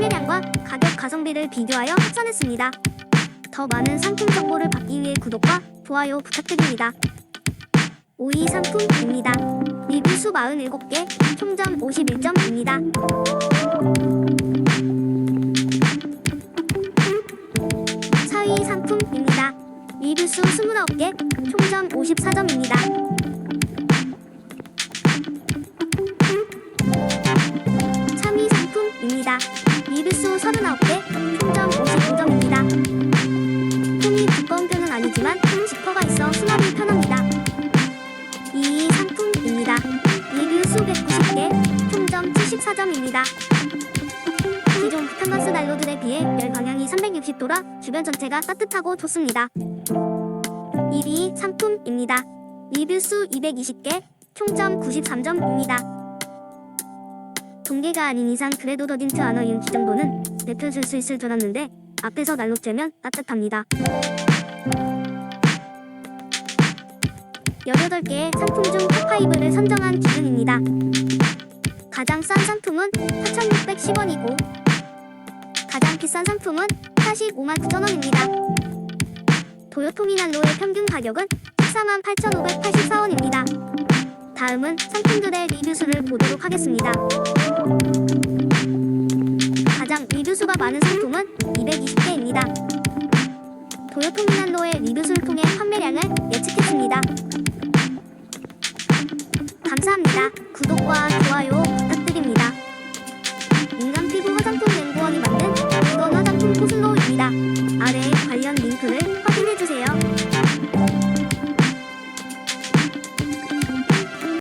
판매량과 가격 가성비를 비교하여 합산했습니다. 더 많은 상품 정보를 받기 위해 구독과 좋아요 부탁드립니다. 5위 상품입니다. 리뷰 수 47개, 총점 51점입니다. 4위 상품입니다. 리뷰 수 29개, 총점 54점입니다. 3위 상품입니다. 리뷰 수 39개, 총점 55점입니다. 통이 두꺼운 편은 아니지만 지퍼가 있어 수납이 편합니다. 2위 상품입니다. 리뷰 수 190개, 총점 74점입니다. 기존 부탄가스 난로들에 비해 열 방향이 360도라 주변 전체가 따뜻하고 좋습니다. 1위 상품입니다. 리뷰 수 220개, 총점 93점입니다. 동계가 아닌 이상 그래도 더 딘트 아너 윤기 정도는 내표 줄 수 있을 줄 알았는데 앞에서 난로 쬐면 따뜻합니다. 18개의 상품 중 탑5를 선정한 기준입니다. 가장 싼 상품은 4,610원이고 가장 비싼 상품은 45만 9천원입니다. 도요토미난로의 평균 가격은 14만 8,584원입니다. 다음은 상품들의 리뷰 수를 보도록 하겠습니다. 가장 리뷰수가 많은 상품은 220개입니다. 도요토미난로의 리뷰수를 통해 판매량을 예측했습니다. 감사합니다. 구독과 좋아요